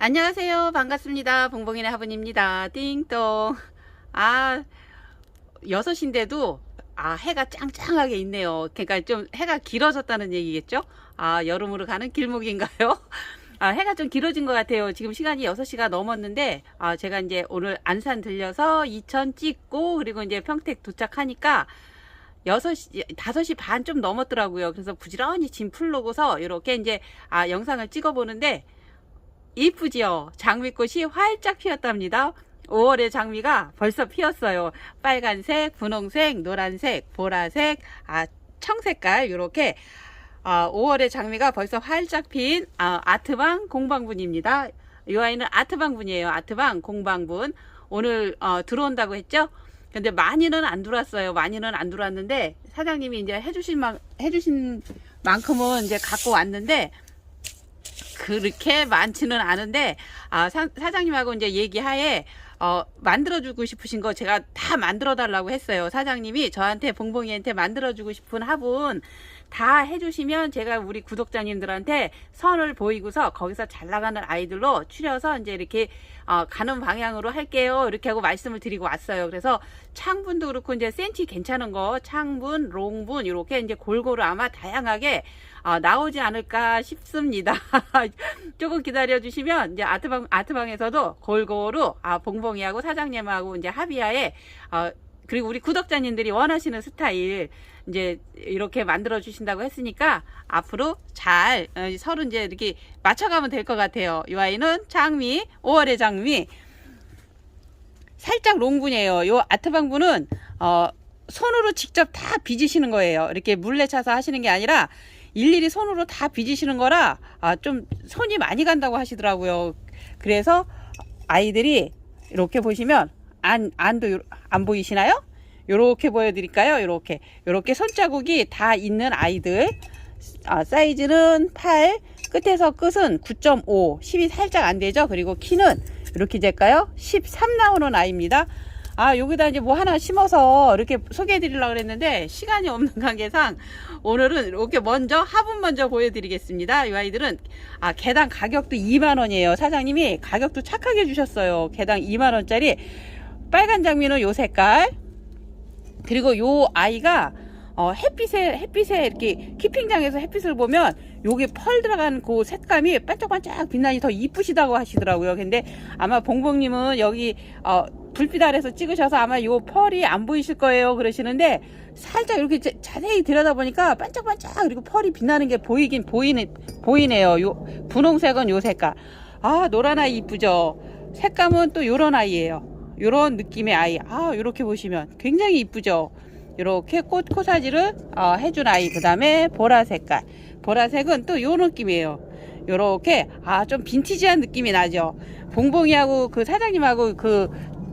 안녕하세요. 반갑습니다. 봉봉이네 화분입니다. 띵동. 아, 6시인데도 아, 해가 짱짱하게 있네요. 그러니까 좀 해가 길어졌다는 얘기겠죠? 아, 여름으로 가는 길목인가요? 아, 해가 좀 길어진 것 같아요. 지금 시간이 6시가 넘었는데, 아, 제가 이제 오늘 안산 들려서 이천 찍고, 그리고 이제 평택 도착하니까, 6시, 5시 반 좀 넘었더라고요. 그래서 부지런히 짐 풀고서 이렇게 이제, 아, 영상을 찍어보는데, 이쁘지요? 장미꽃이 활짝 피었답니다. 5월의 장미가 벌써 피었어요. 빨간색, 분홍색, 노란색, 보라색, 아, 청색깔, 이렇게 아, 5월의 장미가 벌써 활짝 핀 아, 아트방 공방분입니다. 이 아이는 아트방분이에요. 아트방 공방분. 오늘 어, 들어온다고 했죠? 근데 많이는 안 들어왔어요. 많이는 안 들어왔는데 사장님이 이제 해주신 만 해주신 만큼은 이제 갖고 왔는데 그렇게 많지는 않은데 아, 사, 사장님하고 이제 얘기하에 어, 만들어주고 싶으신 거 제가 다 만들어 달라고 했어요. 사장님이 저한테 봉봉이한테 만들어주고 싶은 화분 다 해주시면 제가 우리 구독자님들한테 선을 보이고서 거기서 잘 나가는 아이들로 추려서 이제 이렇게 어, 가는 방향으로 할게요. 이렇게 하고 말씀을 드리고 왔어요. 그래서 창분도 그렇고 이제 센치 괜찮은 거 창분, 롱분 이렇게 이제 골고루 아마 다양하게 어, 나오지 않을까 싶습니다. 조금 기다려 주시면 이제 아트방 아트방에서도 골고루 아 봉봉이하고 사장님하고 이제 합의하에 어, 그리고 우리 구독자님들이 원하시는 스타일 이제 이렇게 만들어 주신다고 했으니까 앞으로 잘 어, 서로 이제 이렇게 맞춰가면 될 것 같아요. 이 아이는 장미, 5월의 장미. 살짝 롱분이에요. 요 아트방분은 어, 손으로 직접 다 빚으시는 거예요. 이렇게 물레 차서 하시는 게 아니라 일일이 손으로 다 빚으시는 거라 아, 좀 손이 많이 간다고 하시더라고요. 그래서 아이들이 이렇게 보시면 안 안도 요- 안 보이시나요? 요렇게 보여드릴까요? 요렇게 요렇게 손자국이 다 있는 아이들 아, 사이즈는 8 끝에서 끝은 9.5 10이 살짝 안 되죠? 그리고 키는 이렇게 될까요? 13 나오는 아이입니다. 아, 여기다 이제 뭐 하나 심어서 이렇게 소개해 드리려고 그랬는데 시간이 없는 관계상 오늘은 이렇게 먼저 화분 먼저 보여드리겠습니다. 이 아이들은 아, 개당 가격도 2만 원이에요. 사장님이 가격도 착하게 주셨어요. 개당 2만 원짜리 빨간 장미는 요 색깔 그리고 요 아이가 어, 햇빛에 햇빛에 이렇게 키핑장에서 햇빛을 보면 요게 펄 들어간 그 색감이 반짝반짝 빛나니 더 이쁘시다고 하시더라고요. 근데 아마 봉봉님은 여기 어, 불빛 아래서 찍으셔서 아마 요 펄이 안 보이실 거예요. 그러시는데 살짝 이렇게 자- 자세히 들여다보니까 반짝반짝 그리고 펄이 빛나는 게 보이긴 보이네 보이네요. 요 분홍색은 요 색깔. 아 노란 아이 이쁘죠. 색감은 또 요런 아이예요. 요런 느낌의 아이. 아 요렇게 보시면 굉장히 이쁘죠. 요렇게 꽃 코사지를 어, 해준 아이. 그 다음에 보라 색깔. 보라색은 또 요 느낌이에요. 요렇게 아 좀 빈티지한 느낌이 나죠. 봉봉이하고 그 사장님하고 그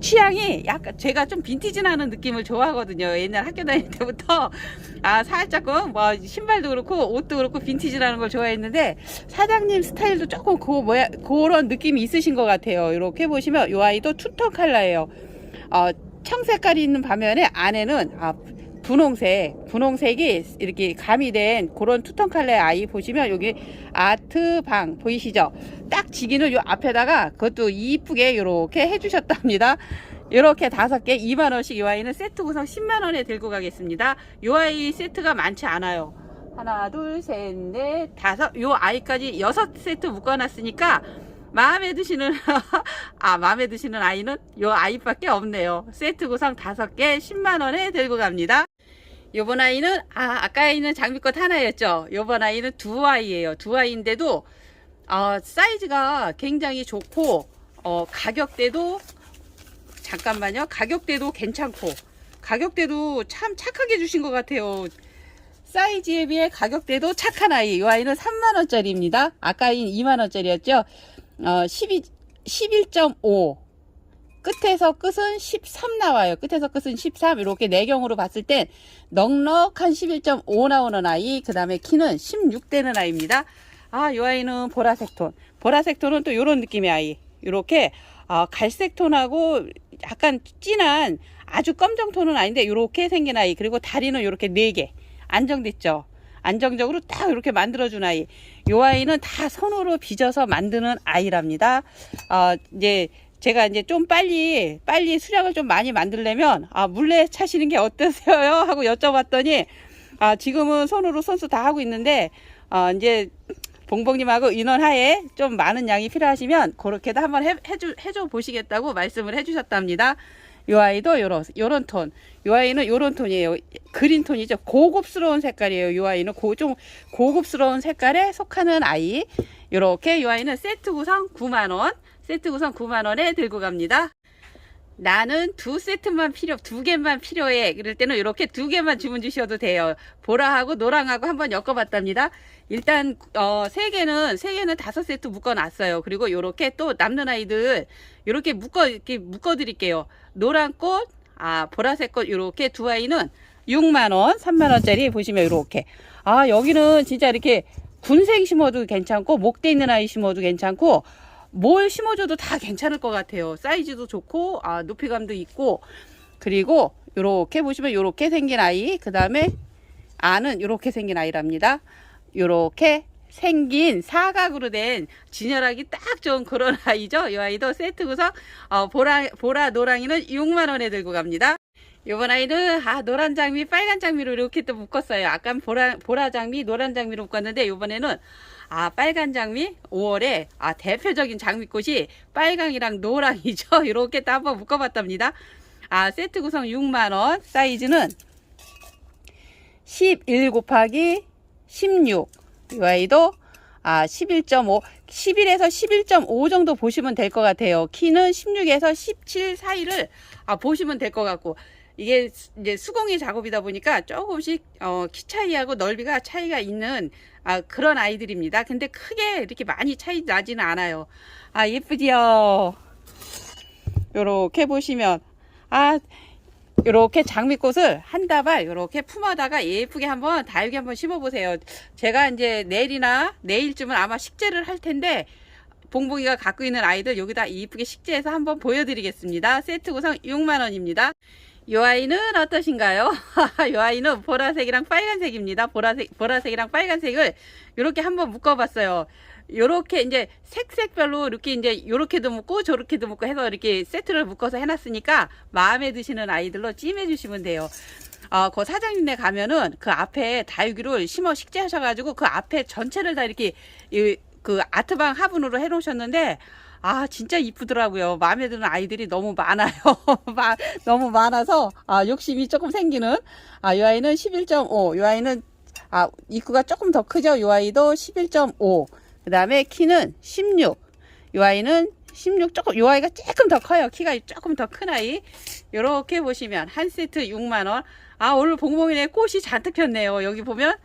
취향이 약간 제가 좀 빈티지 나는 느낌을 좋아하거든요. 옛날 학교 다닐 때부터 아 살짝은 뭐 신발도 그렇고 옷도 그렇고 빈티지 나는 걸 좋아했는데 사장님 스타일도 조금 그 뭐야 그런 느낌이 있으신 것 같아요. 이렇게 보시면 요 아이도 투톤 컬러예요. 어, 청색깔이 있는 반면에 안에는 아, 분홍색, 분홍색이 이렇게 가미된 그런 투톤 컬러의 아이 보시면 여기 아트방 보이시죠? 딱 지기는 요 앞에다가 그것도 이쁘게 이렇게 해주셨답니다. 이렇게 다섯 개 2만 원씩 이 아이는 세트 구성 10만 원에 들고 가겠습니다. 이 아이 세트가 많지 않아요. 하나, 둘, 셋, 넷, 다섯. 요 아이까지 여섯 세트 묶어놨으니까 마음에 드시는 아 마음에 드시는 아이는 요 아이밖에 없네요. 세트 구성 다섯 개 10만 원에 들고 갑니다. 요번 아이는 아 아까 아이는 장미꽃 하나였죠. 요번 아이는 두 아이예요. 두 아이인데도 어, 사이즈가 굉장히 좋고 어, 가격대도 잠깐만요. 가격대도 괜찮고 가격대도 참 착하게 주신 것 같아요. 사이즈에 비해 가격대도 착한 아이. 이 아이는 3만 원짜리입니다. 아까 아이는 2만 원짜리였죠. 어, 12, 11.5. 끝에서 끝은 13 나와요. 끝에서 끝은 13. 이렇게 내경으로 봤을 땐 넉넉한 11.5 나오는 아이. 그 다음에 키는 16 되는 아이입니다. 아, 이 아이는 보라색 톤. 보라색 톤은 또 이런 느낌의 아이. 이렇게 어, 갈색 톤하고 약간 진한 아주 검정 톤은 아닌데 이렇게 생긴 아이. 그리고 다리는 이렇게 네 개. 안정됐죠. 안정적으로 딱 이렇게 만들어준 아이. 요 아이는 다 손으로 빚어서 만드는 아이랍니다. 아, 이제 제가 이제 좀 빨리 빨리 수량을 좀 많이 만들려면 아, 물레 차시는 게 어떠세요? 하고 여쭤봤더니 아, 지금은 손으로 손수 다 하고 있는데 어, 이제 봉봉님하고 인원하에 좀 많은 양이 필요하시면 그렇게도 한번 해, 해주, 해줘 보시겠다고 말씀을 해주셨답니다. 요 아이도 요런, 요런 톤. 요 아이는 요런 톤이에요. 그린 톤이죠. 고급스러운 색깔이에요. 요 아이는 고, 좀 고급스러운 색깔에 속하는 아이. 요렇게 요 아이는 세트 구성 9만원. 세트 구성 9만원에 들고 갑니다. 나는 두 세트만 필요, 두 개만 필요해. 그럴 때는 이렇게 두 개만 주문 주셔도 돼요. 보라하고 노랑하고 한번 엮어봤답니다. 일단 어, 세 개는 세 개는 다섯 세트 묶어놨어요. 그리고 요렇게 또 남는 아이들 요렇게 묶어 이렇게 묶어드릴게요. 노란 꽃, 아 보라색 꽃 요렇게 두 아이는 6만 원, 3만 원짜리 보시면 요렇게. 아 여기는 진짜 이렇게 군생 심어도 괜찮고 목대 있는 아이 심어도 괜찮고 뭘 심어줘도 다 괜찮을 것 같아요. 사이즈도 좋고 아, 높이감도 있고 그리고 요렇게 보시면 요렇게 생긴 아이 그 다음에 안은 요렇게 생긴 아이랍니다. 요렇게 생긴 사각으로 된 진열하기 딱 좋은 그런 아이죠. 이 아이도 세트 구성 어, 보라 보라 노랑이는 6만 원에 들고 갑니다. 요번 아이는 아 노란 장미 빨간 장미로 이렇게 또 묶었어요. 아까 보라 보라 장미 노란 장미로 묶었는데 요번에는 아 빨간 장미 5월에 아 대표적인 장미꽃이 빨강이랑 노랑이죠. 이렇게 또 한번 묶어봤답니다. 아 세트 구성 6만 원 사이즈는 11 곱하기 16. 이 아이도 아 11.5, 11에서 11.5 정도 보시면 될 것 같아요. 키는 16에서 17 사이를 아 보시면 될 것 같고 이게 수- 이제 수공예 작업이다 보니까 조금씩 어, 키 차이하고 넓이가 차이가 있는 아, 그런 아이들입니다. 근데 크게 이렇게 많이 차이 나지는 않아요. 아 예쁘지요. 요렇게 보시면 아 요렇게 장미꽃을 한 다발 요렇게 품어다가 예쁘게 한번 다육이 한번 심어 보세요. 제가 이제 내일이나 내일쯤은 아마 식재를 할 텐데 봉봉이가 갖고 있는 아이들 여기다 이쁘게 식재해서 한번 보여드리겠습니다. 세트 구성 6만 원입니다. 이 아이는 어떠신가요? 이 아이는 보라색이랑 빨간색입니다. 보라색, 보라색이랑 빨간색을 이렇게 한번 묶어봤어요. 요렇게 이제 색색별로 이렇게 이제 요렇게도 묶고 저렇게도 묶고 해서 이렇게 세트를 묶어서 해놨으니까 마음에 드시는 아이들로 찜해주시면 돼요. 어, 그 사장님네 가면은 그 앞에 다육이를 심어 식재하셔가지고 그 앞에 전체를 다 이렇게 이, 그 아트방 화분으로 해놓으셨는데 아 진짜 이쁘더라고요. 마음에 드는 아이들이 너무 많아요. 마- 너무 많아서 아 욕심이 조금 생기는 아이 아이는 11.5, 이 아이는 아 입구가 조금 더 크죠. 이 아이도 11.5. 그 다음에 키는 16. 이 아이는 16 조금 이 아이가 조금 더 커요. 키가 조금 더 큰 아이. 이렇게 보시면 한 세트 6만 원. 아 오늘 봉봉이네 꽃이 잔뜩 폈네요. 여기 보면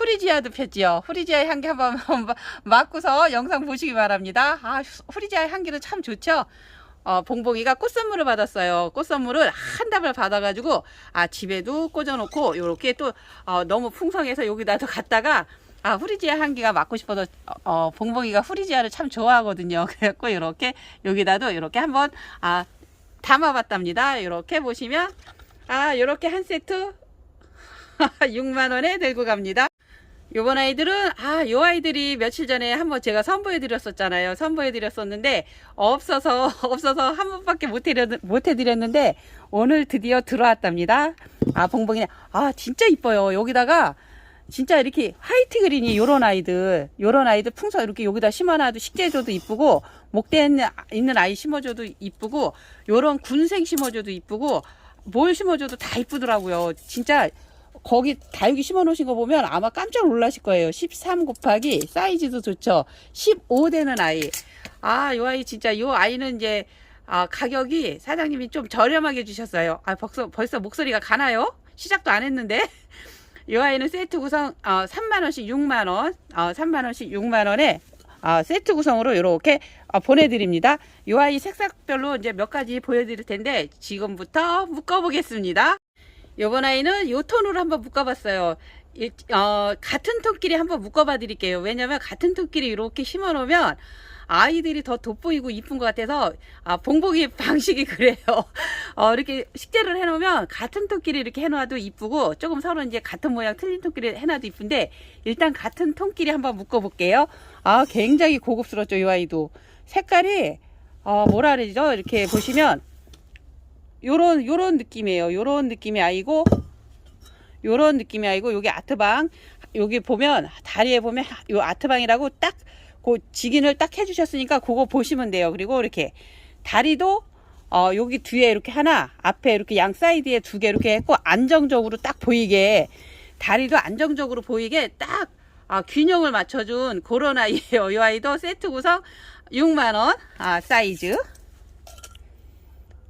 후리지아도 폈지요. 후리지아의 향기 한번 맡고서 영상 보시기 바랍니다. 아, 후리지아의 향기는 참 좋죠. 어, 봉봉이가 꽃 선물을 받았어요. 꽃 선물을 한 답을 받아가지고 아 집에도 꽂아놓고 요렇게 또 어, 너무 풍성해서 여기다도 갖다가 아 후리지아 향기가 맡고 싶어서 어, 어, 봉봉이가 후리지아를 참 좋아하거든요. 그래갖고 이렇게 여기다도 이렇게 한번 아 담아봤답니다. 이렇게 보시면 아 이렇게 한 세트 6만 원에 들고 갑니다. 요번 아이들은 아 요 아이들이 며칠 전에 한번 제가 선보여 드렸었잖아요. 선보여 드렸었는데 없어서 없어서 한 번밖에 못 해 드렸, 못 해드렸는데 오늘 드디어 들어왔답니다. 아 봉봉이 아 진짜 이뻐요. 여기다가 진짜 이렇게 화이트 그린이 요런 아이들 요런 아이들 풍선 이렇게 여기다 심어놔도 식재줘도 이쁘고 목대 있는 아이 심어줘도 이쁘고 요런 군생 심어줘도 이쁘고 뭘 심어줘도 다 이쁘더라고요. 진짜 거기 다육이 심어 놓으신 거 보면 아마 깜짝 놀라실 거예요. 13 곱하기 사이즈도 좋죠. 15 되는 아이. 아, 요 아이 진짜 요 아이는 이제 아, 가격이 사장님이 좀 저렴하게 주셨어요. 아, 벌써 벌써 목소리가 가나요? 시작도 안 했는데. 요 아이는 세트 구성 어, 3만 원씩 6만 원. 어, 3만 원씩 6만 원에 아, 세트 구성으로 이렇게 어, 보내드립니다. 요 아이 색상별로 이제 몇 가지 보여드릴 텐데 지금부터 묶어보겠습니다. 요번 아이는 요 톤으로 한번 묶어봤어요. 이- 어, 같은 톤끼리 한번 묶어봐 드릴게요. 왜냐면 같은 톤끼리 이렇게 심어 놓으면 아이들이 더 돋보이고 이쁜 것 같아서 아, 봉봉이 방식이 그래요. 어, 이렇게 식재를 해놓으면 같은 토끼리 이렇게 해놔도 이쁘고 조금 서로 이제 같은 모양 틀린 토끼리 해놔도 이쁜데 일단 같은 통끼리 한번 묶어볼게요. 아 굉장히 고급스럽죠 이 아이도 색깔이 어, 뭐라 그러죠 이렇게 보시면 요런 요런 느낌이에요. 요런 느낌의 아이고 요런 느낌의 아이고 여기 아트방 여기 보면 다리에 보면 요 아트방이라고 딱 그 직인을 딱 해주셨으니까 그거 보시면 돼요. 그리고 이렇게 다리도 어 여기 뒤에 이렇게 하나 앞에 이렇게 양 사이드에 두 개 이렇게 했고 안정적으로 딱 보이게 다리도 안정적으로 보이게 딱 아, 균형을 맞춰준 그런 아이예요. 이 아이도 세트 구성 6만 원 아, 사이즈.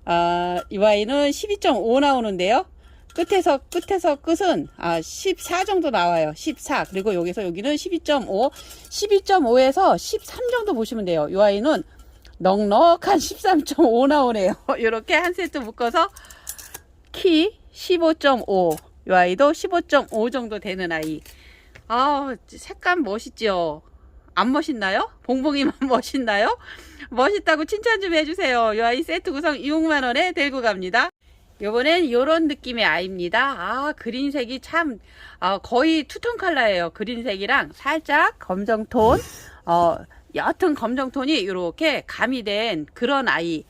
아, 이 아이는 12.5 나오는데요. 끝에서 끝에서 끝은 아, 14 정도 나와요. 14. 그리고 여기서 여기는 12.5. 12.5에서 13 정도 보시면 돼요. 이 아이는 넉넉한 13.5 나오네요. 이렇게 한 세트 묶어서 키 15.5. 이 아이도 15.5 정도 되는 아이. 아, 색감 멋있죠? 안 멋있나요? 봉봉이만 멋있나요? 멋있다고 칭찬 좀 해주세요. 이 아이 세트 구성 6만원에 들고 갑니다. 요번엔 요런 느낌의 아이입니다. 아, 그린색이 참, 아, 거의 투톤 컬러예요. 그린색이랑 살짝 검정톤, 어, 옅은 검정톤이 이렇게 가미된 그런 아이.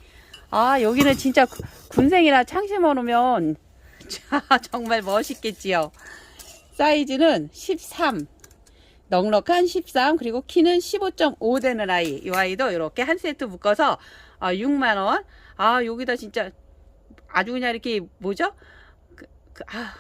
아, 여기는 진짜 구- 군생이나 창 심어 놓으면 정말 멋있겠지요. 사이즈는 13. 넉넉한 13 그리고 키는 15.5 되는 아이. 이 아이도 이렇게 한 세트 묶어서 아, 6만원. 아 여기다 진짜 아주 그냥 이렇게 뭐죠? 그, 그, 아.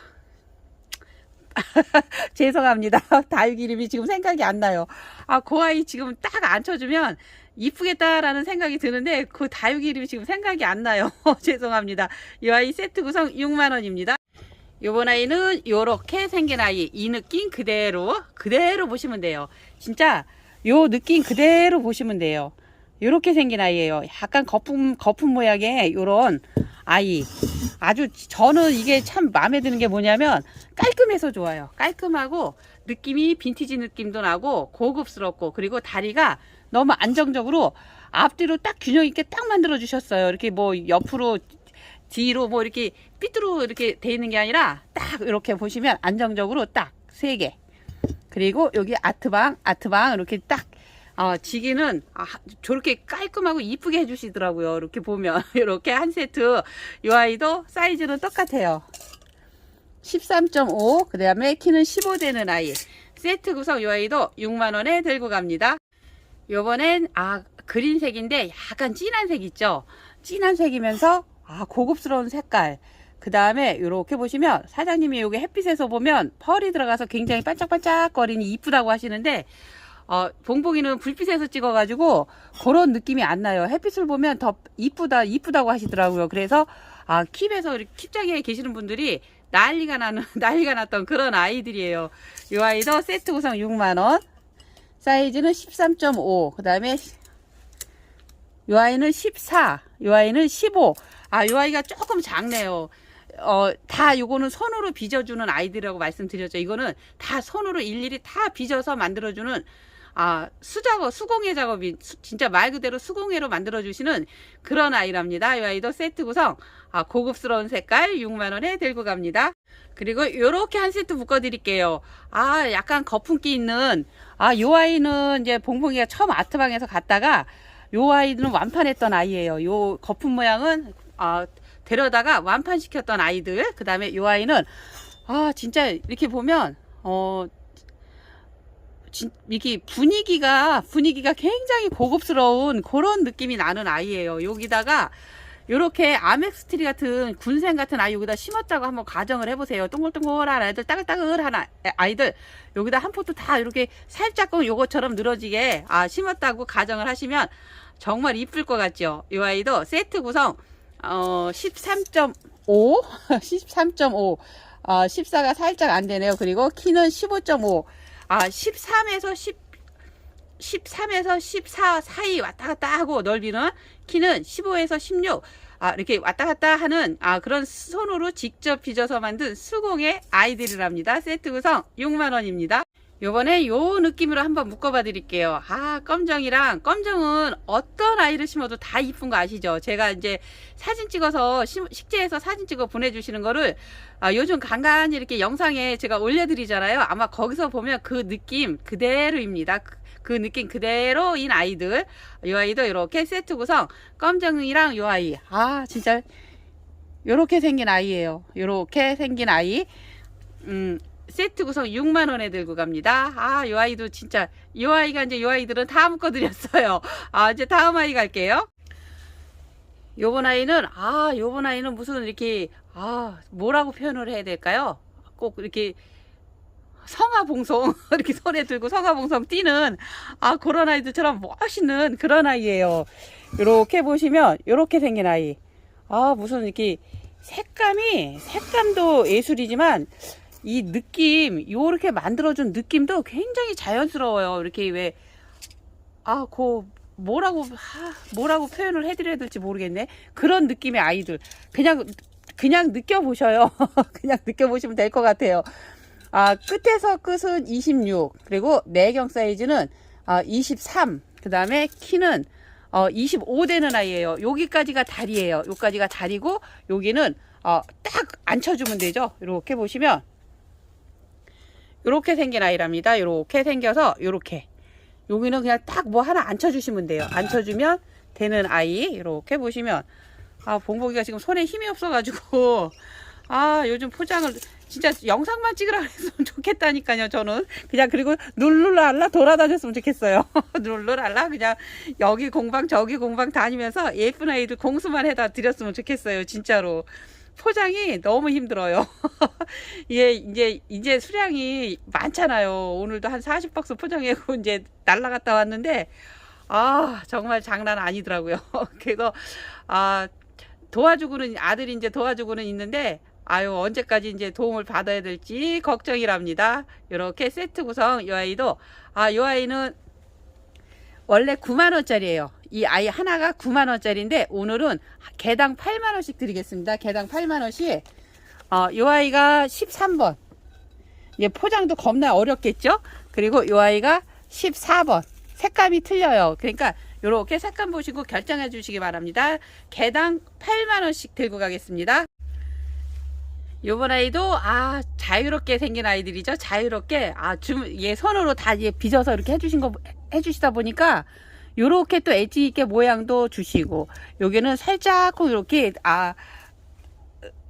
죄송합니다. 다육 이름이 지금 생각이 안 나요. 아그 아이 지금 딱 앉혀주면 이쁘겠다라는 생각이 드는데 그 다육 이름이 지금 생각이 안 나요. 죄송합니다. 이 아이 세트 구성 6만원입니다 요번 아이는 요렇게 생긴 아이 이 느낌 그대로 그대로 보시면 돼요. 진짜 요 느낌 그대로 보시면 돼요. 요렇게 생긴 아이예요. 약간 거품 거품 모양의 요런 아이. 아주 저는 이게 참 마음에 드는 게 뭐냐면 깔끔해서 좋아요. 깔끔하고 느낌이 빈티지 느낌도 나고 고급스럽고 그리고 다리가 너무 안정적으로 앞뒤로 딱 균형 있게 딱 만들어 주셨어요. 이렇게 뭐 옆으로 뒤로 뭐 이렇게 삐뚤어 이렇게 돼 있는 게 아니라 딱 이렇게 보시면 안정적으로 딱 세 개. 그리고 여기 아트방, 아트방 이렇게 딱 어, 지기는 아, 저렇게 깔끔하고 이쁘게 해주시더라고요. 이렇게 보면 이렇게 한 세트. 이 아이도 사이즈는 똑같아요. 13.5. 그 다음에 키는 15 되는 아이. 세트 구성 이 아이도 6만 원에 들고 갑니다. 요번엔 아 그린색인데 약간 진한 색 있죠. 진한 색이면서 아 고급스러운 색깔. 그 다음에 이렇게 보시면 사장님이 여기 햇빛에서 보면 펄이 들어가서 굉장히 반짝반짝거리니 이쁘다고 하시는데 어, 봉봉이는 불빛에서 찍어가지고 그런 느낌이 안 나요. 햇빛을 보면 더 이쁘다 이쁘다고 하시더라고요. 그래서 아 킵에서 킵장에 계시는 분들이 난리가 나는 난리가 났던 그런 아이들이에요. 이 아이도 세트 구성 6만 원. 사이즈는 13.5. 그 다음에 이 아이는 14. 이 아이는 15. 아, 이 아이가 조금 작네요. 어, 다 요거는 손으로 빚어주는 아이들이라고 말씀드렸죠. 이거는 다 손으로 일일이 다 빚어서 만들어주는 아, 수작업, 수공예 작업이 수- 진짜 말 그대로 수공예로 만들어주시는 그런 아이랍니다. 이 아이도 세트 구성, 아, 고급스러운 색깔 6만원에 들고 갑니다. 그리고 요렇게 한 세트 묶어드릴게요. 아, 약간 거품기 있는, 아, 요 아이는 이제 봉봉이가 처음 아트방에서 갔다가 요 아이들은 완판했던 아이예요. 요 거품 모양은, 아, 데려다가 완판시켰던 아이들. 그 다음에 요 아이는, 아, 진짜 이렇게 보면, 어, 진, 이게 분위기가 분위기가 굉장히 고급스러운 그런 느낌이 나는 아이예요. 여기다가 요렇게 아멕스트리 같은 군생 같은 아이 여기다 심었다고 한번 가정을 해보세요. 동글동글한 아이들, 따글따글한 아- 아이들 여기다 한 포트 다 이렇게 살짝 요것처럼 늘어지게 아, 심었다고 가정을 하시면 정말 이쁠 것 같죠. 이 아이도 세트 구성 어, 13.5, 13.5, 어, 14가 살짝 안 되네요. 그리고 키는 15.5. 아, 13에서 10, 13에서 14 사이 왔다 갔다 하고 넓이는 키는 15에서 16. 아, 이렇게 왔다 갔다 하는 아, 그런 손으로 직접 빚어서 만든 수공의 아이들이랍니다. 세트 구성 6만 원입니다. 요번에 요 느낌으로 한번 묶어봐 드릴게요. 아, 껌정이랑, 껌정은 어떤 아이를 심어도 다 이쁜 거 아시죠? 제가 이제 사진 찍어서, 심- 식재해서 사진 찍어 보내주시는 거를, 아, 요즘 간간히 이렇게 영상에 제가 올려드리잖아요. 아마 거기서 보면 그 느낌 그대로입니다. 그, 그 느낌 그대로인 아이들. 요 아이도 이렇게 세트 구성, 껌정이랑 요 아이. 아, 진짜, 요렇게 생긴 아이예요. 요렇게 생긴 아이. 음, 세트 구성 6만 원에 들고 갑니다. 아, 요 아이도 진짜 요 아이가 이제 요 아이들은 다 묶어 드렸어요. 아, 이제 다음 아이 갈게요. 요번 아이는 아, 요번 아이는 무슨 이렇게 아, 뭐라고 표현을 해야 될까요? 꼭 이렇게 성화봉송 이렇게 손에 들고 성화봉송 뛰는 아 그런 아이들처럼 멋있는 그런 아이예요. 이렇게 보시면 이렇게 생긴 아이. 아 무슨 이렇게 색감이 색감도 예술이지만 이 느낌 요렇게 만들어준 느낌도 굉장히 자연스러워요. 이렇게 왜 아, 그 뭐라고 하, 뭐라고 표현을 해드려야 될지 모르겠네. 그런 느낌의 아이들 그냥 그냥 느껴보셔요. 그냥 느껴보시면 될 것 같아요. 아, 끝에서 끝은 26, 그리고 내경 사이즈는 아, 23, 그 다음에 키는 어, 25 되는 아이예요. 여기까지가 다리예요. 여기까지가 다리고, 여기는 어, 딱 앉혀주면 되죠. 이렇게 보시면, 이렇게 생긴 아이랍니다. 이렇게 생겨서, 이렇게. 여기는 그냥 딱 뭐 하나 앉혀주시면 돼요. 앉혀주면 되는 아이. 이렇게 보시면, 아, 봉봉이가 지금 손에 힘이 없어가지고, 아, 요즘 포장을 진짜 영상만 찍으라 그랬으면 좋겠다니까요, 저는. 그냥 그리고 룰루랄라 돌아다녔으면 좋겠어요. 룰루랄라 그냥 여기 공방 저기 공방 다니면서 예쁜 아이들 공수만 해다 드렸으면 좋겠어요, 진짜로. 포장이 너무 힘들어요. 예, 이제, 이제 수량이 많잖아요. 오늘도 한 40박스 포장하고 이제 날라갔다 왔는데, 아, 정말 장난 아니더라고요. 그래서, 아, 도와주고는, 아들이 이제 도와주고는 있는데, 아유, 언제까지 이제 도움을 받아야 될지 걱정이랍니다. 이렇게 세트 구성, 이 아이도, 아, 이 아이는 원래 9만원짜리예요. 이 아이 하나가 9만원짜리인데, 오늘은 개당 8만원씩 드리겠습니다. 개당 8만원씩. 어, 이 아이가 13번. 예, 포장도 겁나 어렵겠죠? 그리고 이 아이가 14번. 색감이 틀려요. 그러니까 요렇게 색감 보시고 결정해 주시기 바랍니다. 개당 8만원씩 들고 가겠습니다. 요번 아이도 아 자유롭게 생긴 아이들이죠. 자유롭게 아주얘 손으로 다 예, 빚어서 이렇게 해주신 거 해주시다 보니까 요렇게 또 엣지 있게 모양도 주시고 여기는 살짝 이렇게 아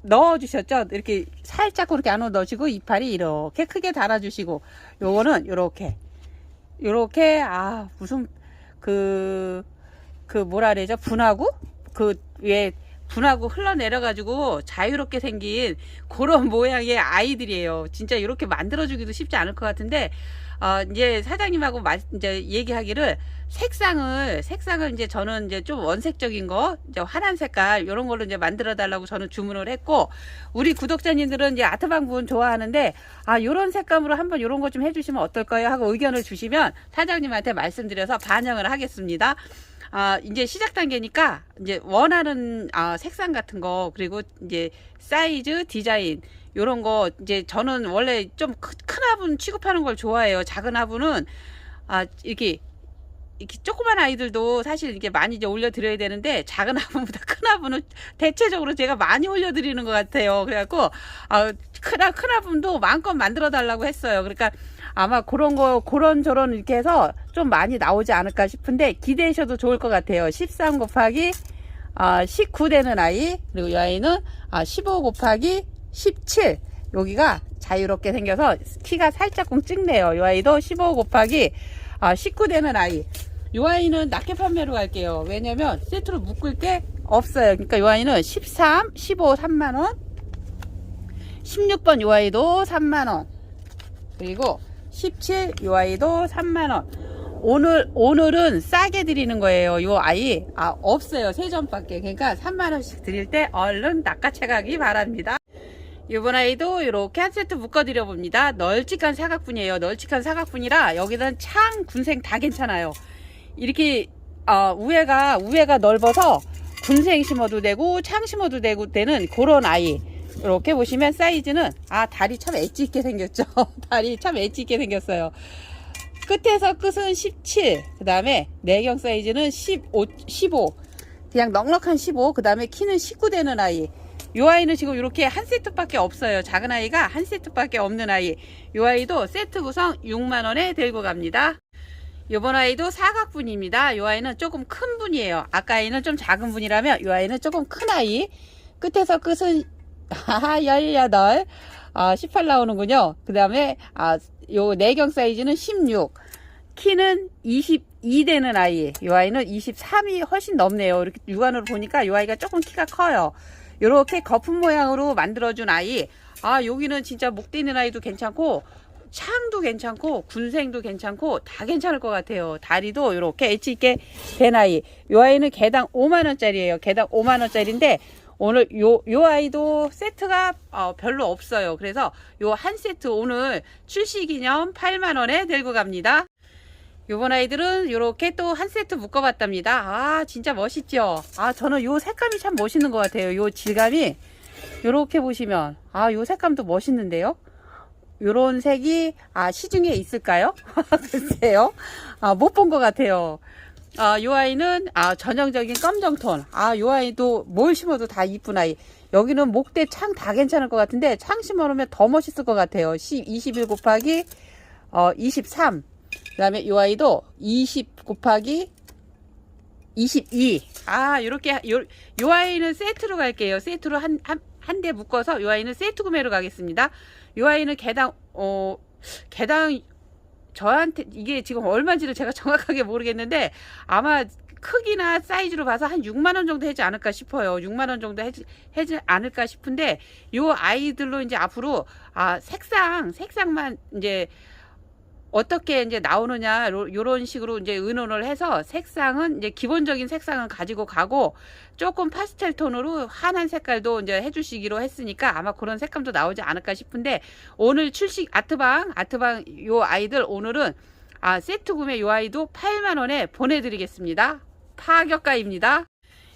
넣어 주셨죠. 이렇게 살짝 그렇게 안으로 넣으시고 이파리 이렇게 크게 달아 주시고 요거는 요렇게 요렇게 아 무슨 그그 뭐라 그러죠 분화구 그왜 분하고 흘러내려가지고 자유롭게 생긴 그런 모양의 아이들이에요. 진짜 이렇게 만들어주기도 쉽지 않을 것 같은데, 어, 이제 사장님하고 마, 이제 얘기하기를 색상을, 색상을 이제 저는 이제 좀 원색적인 거, 이제 환한 색깔, 이런 걸로 이제 만들어 달라고 저는 주문을 했고, 우리 구독자님들은 이제 아트방분 좋아하는데, 아, 요런 색감으로 한번 요런 거 좀 해주시면 어떨까요? 하고 의견을 주시면 사장님한테 말씀드려서 반영을 하겠습니다. 아, 이제 시작 단계니까 이제 원하는 아, 색상 같은 거 그리고 이제 사이즈, 디자인 요런 거 이제 저는 원래 좀 큰 화분 취급하는 걸 좋아해요. 작은 화분은 아, 이렇게 이렇게 조그만 아이들도 사실 이게 많이 이제 올려드려야 되는데 작은 화분보다 큰 화분은 대체적으로 제가 많이 올려드리는 것 같아요. 그래갖고 아, 큰, 큰 화분도 마음껏 만들어 달라고 했어요. 그러니까 아마 그런 거 그런 저런 이렇게 해서 좀 많이 나오지 않을까 싶은데 기대하셔도 좋을 것 같아요. 13 곱하기 아, 19 되는 아이 그리고 이 아이는 아, 15 곱하기 17 여기가 자유롭게 생겨서 키가 살짝쿵 찍네요. 이 아이도 15 곱하기 아, 19 되는 아이 이 아이는 낙해 판매로 갈게요. 왜냐면 세트로 묶을 게 없어요. 그러니까 이 아이는 13, 15, 3만원 16번 이 아이도 3만원 그리고 17이 아이도 3만원. 오늘 오늘은 싸게 드리는 거예요 요 아이. 아 없어요 세 점밖에. 그러니까 3만원씩 드릴 때 얼른 낚아채 가기 바랍니다. 이번 아이도 이렇게 한 세트 묶어 드려 봅니다. 널찍한 사각분이에요. 널찍한 사각분이라 여기는 창 군생 다 괜찮아요. 이렇게 어, 우회가 우회가 넓어서 군생 심어도 되고 창 심어도 되고 되는 그런 아이 이렇게 보시면 사이즈는 아 다리 참 엣지 있게 생겼죠. 다리 참 엣지 있게 생겼어요. 끝에서 끝은 17. 그 다음에 내경 사이즈는 15, 15. 그냥 넉넉한 15. 그 다음에 키는 19 되는 아이. 요 아이는 지금 이렇게 한 세트밖에 없어요. 작은 아이가 한 세트밖에 없는 아이. 요 아이도 세트 구성 6만원에 들고 갑니다. 요번 아이도 사각분입니다. 요 아이는 조금 큰 분이에요. 아까 아이는 좀 작은 분이라면 요 아이는 조금 큰 아이. 끝에서 끝은 아, 18. 아, 18 나오는군요. 그 다음에, 아, 요 내경 사이즈는 16. 키는 22 되는 아이. 요 아이는 23이 훨씬 넘네요. 이렇게 육안으로 보니까 요 아이가 조금 키가 커요. 요렇게 거품 모양으로 만들어준 아이. 아, 여기는 진짜 목 떼는 아이도 괜찮고, 창도 괜찮고, 군생도 괜찮고, 다 괜찮을 것 같아요. 다리도 요렇게 엣지 있게 된 아이. 요 아이는 개당 5만원짜리예요. 개당 5만원짜리인데, 오늘 요, 요 아이도 세트가 어, 별로 없어요. 그래서 요 한 세트 오늘 출시 기념 8만원에 들고 갑니다. 요번 아이들은 요렇게 또 한 세트 묶어봤답니다. 아, 진짜 멋있죠? 아, 저는 요 색감이 참 멋있는 것 같아요. 요 질감이 요렇게 보시면, 아, 요 색감도 멋있는데요? 요런 색이, 아, 시중에 있을까요? 글쎄요. 아, 못 본 것 같아요. 아, 요 아이는 아, 전형적인 검정톤. 아, 요 아이도 뭘 심어도 다 이쁜 아이. 여기는 목대 창 다 괜찮을 것 같은데 창 심어놓으면 더 멋있을 것 같아요. 10, 21 곱하기 어, 23. 그다음에 요 아이도 20 곱하기 22. 아, 요렇게 요, 요 아이는 세트로 갈게요. 세트로 한 한 한 대 묶어서 요 아이는 세트 구매로 가겠습니다. 요 아이는 개당 어 개당 저한테 이게 지금 얼마인지를 제가 정확하게 모르겠는데 아마 크기나 사이즈로 봐서 한 6만 원 정도 하지 않을까 싶어요. 6만 원 정도 하지, 하지 않을까 싶은데 요 아이들로 이제 앞으로 아 색상 색상만 이제 어떻게 이제 나오느냐 요- 요런 식으로 이제 의논을 해서 색상은 이제 기본적인 색상은 가지고 가고 조금 파스텔 톤으로 환한 색깔도 이제 해주시기로 했으니까 아마 그런 색감도 나오지 않을까 싶은데 오늘 출시 아트방 아트방 요 아이들 오늘은 아 세트 구매 요 아이도 8만 원에 보내드리겠습니다 파격가입니다.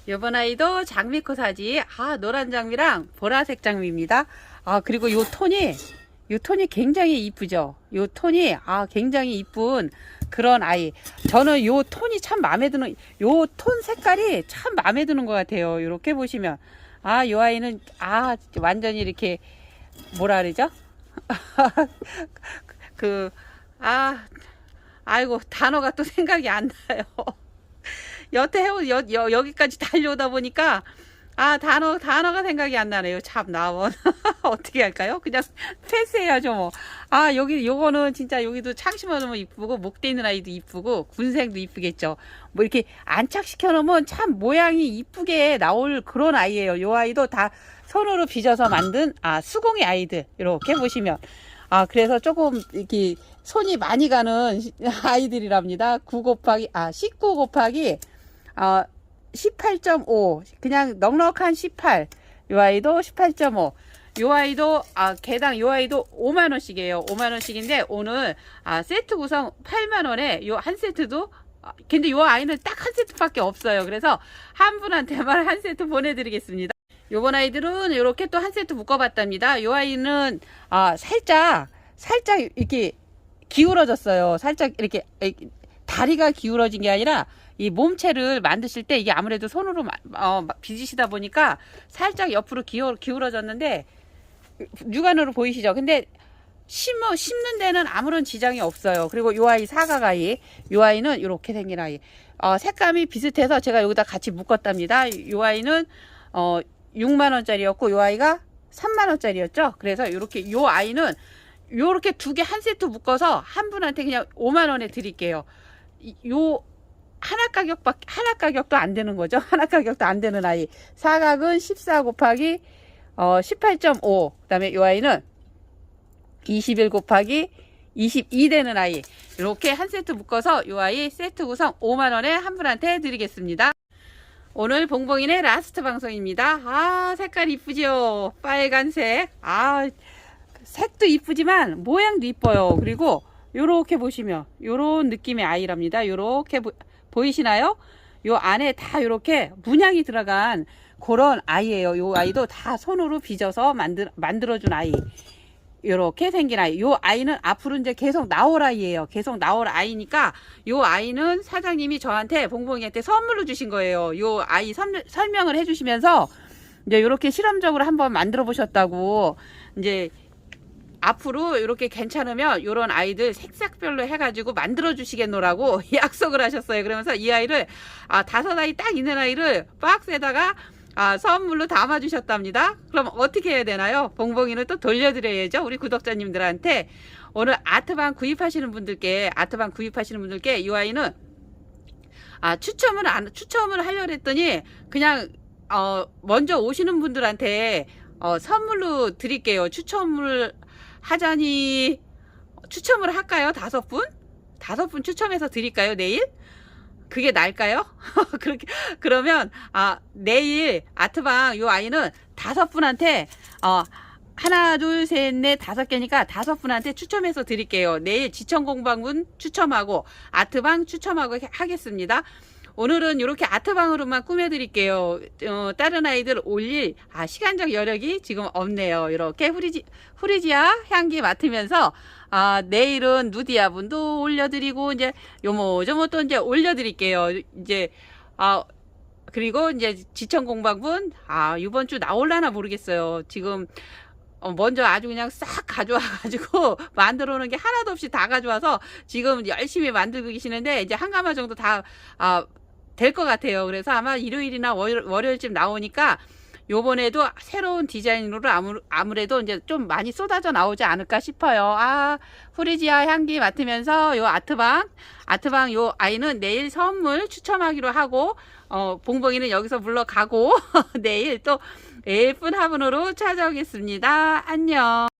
요번 아이도 장미코 사지 아 노란 장미랑 보라색 장미입니다. 아 그리고 요 톤이 요 톤이 굉장히 이쁘죠. 요 톤이 아 굉장히 이쁜 그런 아이. 저는 요 톤이 참 마음에 드는 요톤 색깔이 참 마음에 드는 것 같아요. 이렇게 보시면 아요 아이는 아 완전히 이렇게 뭐라 그러죠? 그 아 아이고 단어가 또 생각이 안 나요. 여태 해오 여, 여, 여기까지 달려오다 보니까 아 단어 단어가 생각이 안 나네요. 참 나원 어떻게 할까요? 그냥 패스해야죠 뭐. 아 여기 요거는 진짜 여기도 창 심어 놓으면 이쁘고 목대 있는 아이도 이쁘고 군생도 이쁘겠죠. 뭐 이렇게 안착시켜 놓으면 참 모양이 이쁘게 나올 그런 아이예요. 요 아이도 다 손으로 빚어서 만든 아 수공의 아이들 이렇게 보시면 아 그래서 조금 이렇게 손이 많이 가는 아이들이랍니다. 9 곱하기 아 19 곱하기 아 18.5 그냥 넉넉한 18. 요 아이도 18.5. 요 아이도 아 개당 요 아이도 5만 원씩이에요. 5만 원씩인데 오늘 아 세트 구성 8만 원에 요 한 세트도 아, 근데 요 아이는 딱 한 세트밖에 없어요. 그래서 한 분한테만 한 세트 보내드리겠습니다. 요번 아이들은 이렇게 또 한 세트 묶어봤답니다. 요 아이는 아 살짝 살짝 이렇게 기울어졌어요. 살짝 이렇게 이렇게 다리가 기울어진 게 아니라 이 몸체를 만드실 때 이게 아무래도 손으로 마- 어, 마- 빚으시다 보니까 살짝 옆으로 기울, 기울어졌는데 육안으로 보이시죠? 근데 심어 심는 데는 아무런 지장이 없어요. 그리고 요 아이 사각 아이, 요 아이는 이렇게 생긴 아이. 어, 색감이 비슷해서 제가 여기다 같이 묶었답니다. 요 아이는 어 6만 원짜리였고 요 아이가 3만 원짜리였죠. 그래서 이렇게 요 아이는 요렇게 두 개 한 세트 묶어서 한 분한테 그냥 5만 원에 드릴게요. 이- 요 하나 가격밖 하나 가격도 안 되는 거죠. 하나 가격도 안 되는 아이. 사각은 14 곱하기 어 18.5. 그다음에 요 아이는 21 곱하기 22 되는 아이. 이렇게 한 세트 묶어서 요 아이 세트 구성 5만 원에 한 분한테 드리겠습니다. 오늘 봉봉이네 라스트 방송입니다. 아, 색깔 이쁘죠? 빨간색. 아, 색도 이쁘지만 모양도 이뻐요. 그리고 요렇게 보시면 요런 느낌의 아이랍니다. 요렇게 보, 보이시나요? 요 안에 다 요렇게 문양이 들어간 그런 아이예요. 요 아이도 다 손으로 빚어서 만들 만들어준 아이. 요렇게 생긴 아이. 요 아이는 앞으로 이제 계속 나올 아이예요. 계속 나올 아이니까 요 아이는 사장님이 저한테 봉봉이한테 선물로 주신 거예요. 요 아이 선- 설명을 해주시면서 이제 요렇게 실험적으로 한번 만들어 보셨다고 이제 앞으로 이렇게 괜찮으면 요런 아이들 색색별로 해가지고 만들어 주시겠노라고 약속을 하셨어요. 그러면서 이 아이를 아 다섯 아이 딱 있는 아이를 박스에다가 아 선물로 담아 주셨답니다. 그럼 어떻게 해야 되나요? 봉봉이는 또 돌려드려야죠. 우리 구독자님들한테 오늘 아트방 구입하시는 분들께 아트방 구입하시는 분들께 이 아이는 아 추첨을 안 추첨을 하려고 했더니 그냥 어 먼저 오시는 분들한테 어 선물로 드릴게요. 추첨을 하자니 추첨을 할까요? 다섯 분? 다섯 분 추첨해서 드릴까요? 내일? 그게 날까요? 그렇게 그러면 아 내일 아트방 요 아이는 다섯 분한테 어 하나 둘 셋 넷 다섯 개니까 다섯 분한테 추첨해서 드릴게요. 내일 지청 공방분 추첨하고 아트방 추첨하고 해- 하겠습니다. 오늘은 이렇게 아트방으로만 꾸며드릴게요. 어, 다른 아이들 올릴 아, 시간적 여력이 지금 없네요. 이렇게 후리지, 후리지아 향기 맡으면서 아, 내일은 누디아 분도 올려드리고 이제 요모저모 또 이제 올려드릴게요. 이제 아 그리고 이제 지청 공방분 아 이번 주 나올라나 모르겠어요. 지금 어, 먼저 아주 그냥 싹 가져와가지고 만들어 놓은 게 하나도 없이 다 가져와서 지금 열심히 만들고 계시는데 이제 한 가마 정도 다 아, 될 것 같아요. 그래서 아마 일요일이나 월, 월요일쯤 나오니까 요번에도 새로운 디자인으로 아무, 아무래도 이제 좀 많이 쏟아져 나오지 않을까 싶어요. 아, 후리지아 향기 맡으면서 요 아트방, 아트방 요 아이는 내일 선물 추첨하기로 하고, 어, 봉봉이는 여기서 물러가고, 내일 또 예쁜 화분으로 찾아오겠습니다. 안녕.